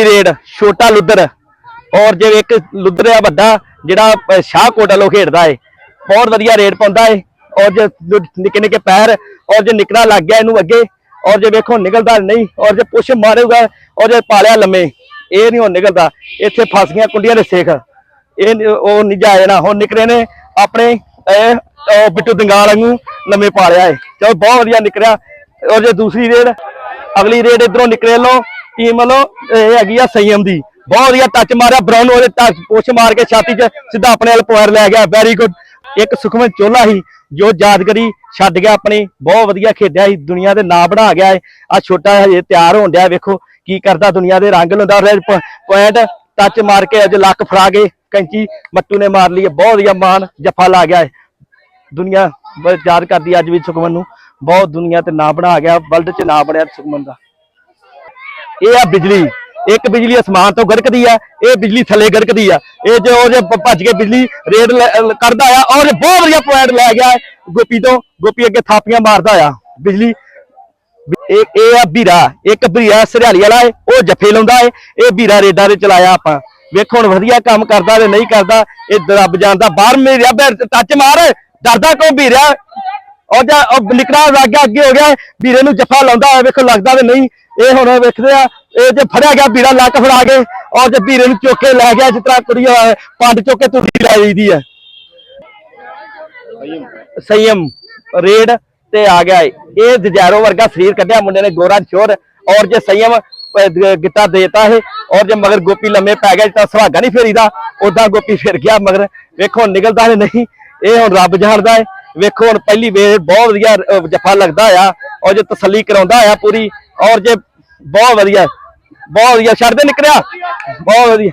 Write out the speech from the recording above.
ਅਗਲੀ ਰੇਡ ਛੋਟਾ ਲੁੱਦਰ। ਔਰ ਜੇ ਇੱਕ ਲੁੱਦਰ ਆ ਵੱਡਾ, ਜਿਹੜਾ ਸ਼ਾਹਕੋਟ ਵੱਲੋਂ ਖੇਡਦਾ ਏ। ਬਹੁਤ ਵਧੀਆ ਰੇਡ ਪਾਉਂਦਾ ਏ। ਔਰ ਜੇ ਨਿੱਕੇ ਨਿੱਕੇ ਪੈਰ, ਔਰ ਜੇ ਨਿਕਲਾ ਲੱਗ ਗਿਆ ਇਹਨੂੰ ਅੱਗੇ, ਔਰ ਜੇ ਵੇਖੋ ਨਿਕਲਦਾ ਨਹੀਂ, ਔਰ ਜੇ ਪੁਸ਼ ਮਾਰੇਗਾ, ਔਰ ਜੇ ਪਾਲਿਆ ਲੰਮੇ, ਇਹ ਨਹੀਂ ਹੁਣ ਨਿਕਲਦਾ। ਇੱਥੇ ਫਸ ਗਈਆਂ ਕੁੰਡੀਆਂ ਦੇ ਸੇਖ। ਇਹ ਉਹ ਨਹੀਂ ਜਾਏ ਨਾ ਹੁਣ ਨਿਕਲੇ ਨੇ ਆਪਣੇ ਬਿੱਟੂ ਦੰਗਾਲ ਵਾਂਗੂ ਲੰਮੇ ਪਾਲਿਆ ਏ। ਚਲੋ, ਬਹੁਤ ਵਧੀਆ ਨਿਕਲਿਆ। ਔਰ ਜੇ ਦੂਸਰੀ ਰੇਡ ਅਗਲੀ ਰੇਡ ਇਧਰੋਂ ਨਿਕਲੇ ਲੋ ਟੀਮ ਵੱਲੋਂ ਇਹ ਹੈਗੀ ਆ ਸੰਯਮ ਦੀ। ਬਹੁਤ ਵਧੀਆ ਟੱਚ ਮਾਰਿਆ ਬਰਾਊਨ ਉਹਦੇ ਟੱਚ ਪੁਸ਼ ਮਾਰ ਕੇ ਛਾਤੀ 'ਚ ਸਿੱਧਾ ਆਪਣੇ ਵੱਲ ਪੁਆਇੰਟ ਲੈ ਗਿਆ ਵੈਰੀ ਗੁੱਡ ਇੱਕ ਸੁਖਮਨ ਚੋਲਾ ਸੀ, ਜੋ ਯਾਦਗਰੀ ਛੱਡ ਗਿਆ ਆਪਣੀ, ਬਹੁਤ ਵਧੀਆ ਖੇਡਿਆ ਸੀ, ਦੁਨੀਆ ਦੇ ਨਾਂ ਬਣਾ ਗਿਆ ਆ ਛੋਟਾ ਹਜੇ ਤਿਆਰ ਹੋਣ ਡਿਆ, ਵੇਖੋ ਕੀ ਕਰਦਾ ਦੁਨੀਆ ਦੇ ਰੰਗ ਲਾਉਂਦਾ ਪੁਆਇੰਟ ਟੱਚ ਮਾਰ ਕੇ ਅੱਜ ਲੱਕ ਫੜਾ ਕੇ ਕੈਂਚੀ ਮੱਟੂ ਨੇ ਮਾਰ ਲਈ ਬਹੁਤ ਵਧੀਆ ਮਾਨ ਜੱਫਾ ਲਾ ਗਿਆ ਹੈ। ਦੁਨੀਆ ਯਾਦ ਕਰਦੀ ਅੱਜ ਵੀ ਸੁਖਮਨ ਨੂੰ, ਬਹੁਤ ਦੁਨੀਆ ਤੇ ਨਾਂ ਬਣਾ ਗਿਆ ਵਰਲਡ 'ਚ ਨਾਂ ਬਣਿਆ ਸੁਖਮਨ ਦਾ। ਇਹ ਆ ਬਿਜਲੀ। ਇੱਕ ਬਿਜਲੀ ਅਸਮਾਨ ਤੋਂ ਗੜਕਦੀ ਆ, ਇਹ ਬਿਜਲੀ ਥੱਲੇ ਗੜਕਦੀ ਆ। ਇਹ ਜੋ ਉਹ ਜੇ ਭੱਜ ਕੇ ਬਿਜਲੀ ਰੇਡ ਲੈ- ਅਹ ਕਰਦਾ ਆ ਔਰ ਬਹੁਤ ਵਧੀਆ ਪੁਆਇੰਟ ਲੈ ਗਿਆ ਗੋਪੀ ਤੋਂ, ਗੋਪੀ ਅੱਗੇ ਥਾਪੀਆਂ ਮਾਰਦਾ ਆ। ਬਿਜਲੀ, ਇਹ ਇਹ ਆ ਵੀਰਾ ਇੱਕ ਵੀਰਾ ਸਰਿਆਲੀ ਵਾਲਾ ਏ ਉਹ ਜੱਫੇ ਲਾਉਂਦਾ ਏ ਇਹ ਵੀਰਾ ਰੇਡਾਂ ਦੇ ਚਲਾਇਆ ਆਪਾਂ। ਵੇਖੋ ਹੁਣ ਵਧੀਆ ਕੰਮ ਕਰਦਾ ਤੇ ਨਹੀਂ ਕਰਦਾ। ਇਹ ਰੱਬ ਜਾਣਦਾ, ਬਾਹਰ ਮੇਰਿਆ ਰੱਬ ਟੱਚ ਮਾਰ। ਡਰਦਾ ਕੋਈ ਵੀਰਾ ਉਹ ਜਾ ਉਹ ਨਿਕਲਾ ਲੱਗ ਗਿਆ ਅੱਗੇ ਹੋ ਗਿਆ ਵੀਰੇ ਨੂੰ ਜੱਫਾ ਲਾਉਂਦਾ ਹੋਇਆ ਵੇਖੋ ਲੱਗਦਾ ਤੇ ਨਹੀਂ। ਇਹ ਹੁਣ ਵੇਖਦੇ ਆ ਇਹ ਜੇ ਫੜਿਆ ਗਿਆ ਵੀਰਾ ਲੱਕ ਫੜਾ ਕੇ ਔਰ ਜੇ ਵੀਰੇ ਨੂੰ ਚੁੱਕ ਕੇ ਲੈ ਗਿਆ ਜਿਸ ਤਰ੍ਹਾਂ ਕੁੜੀ ਪੰਡ ਚੁੱਕ ਕੇ ਤੁਰੀ ਲੈ ਜਾਂਦੀ ਹੈ ਸੰਯਮ ਰੇਡ ਤੇ ਆ ਗਿਆ। ਇਹ ਜਜੈਰੋ ਵਰਗਾ ਸਰੀਰ ਕੱਢਿਆ ਮੁੰਡੇ ਨੇ ਗੋਰਾ ਚੋਰ ਔਰ ਜੇ ਸੰਯਮ ਗਿੱਟਾ ਦੇਤਾ ਹੈ ਔਰ ਜੇ ਮਗਰ ਗੋਪੀ ਲੰਮੇ ਪੈ ਗਿਆ ਤਾਂ ਸੁਹਾਗਾ ਨਹੀਂ ਫੇਰੀਦਾ ਉਦਾਂ ਗੋਪੀ ਫਿਰ ਗਿਆ ਮਗਰ। ਵੇਖੋ ਨਿਕਲਦਾ ਨਹੀਂ ਇਹ ਹੁਣ ਰੱਬ ਜਾਣਦਾ ਹੈ। ਵੇਖੋ ਹੁਣ ਪਹਿਲੀ ਵੇਰ ਬਹੁਤ ਵਧੀਆ ਜਫਾ ਲੱਗਦਾ ਆ ਔਰ ਜੇ ਤਸੱਲੀ ਕਰਾਉਂਦਾ ਆ ਪੂਰੀ ਔਰ ਜੇ ਬਹੁਤ ਵਧੀਆ ਬਹੁਤ ਵਧੀਆ, ਛੱਡ ਦੇ ਨਿਕਲਿਆ। ਬਹੁਤ ਵਧੀਆ।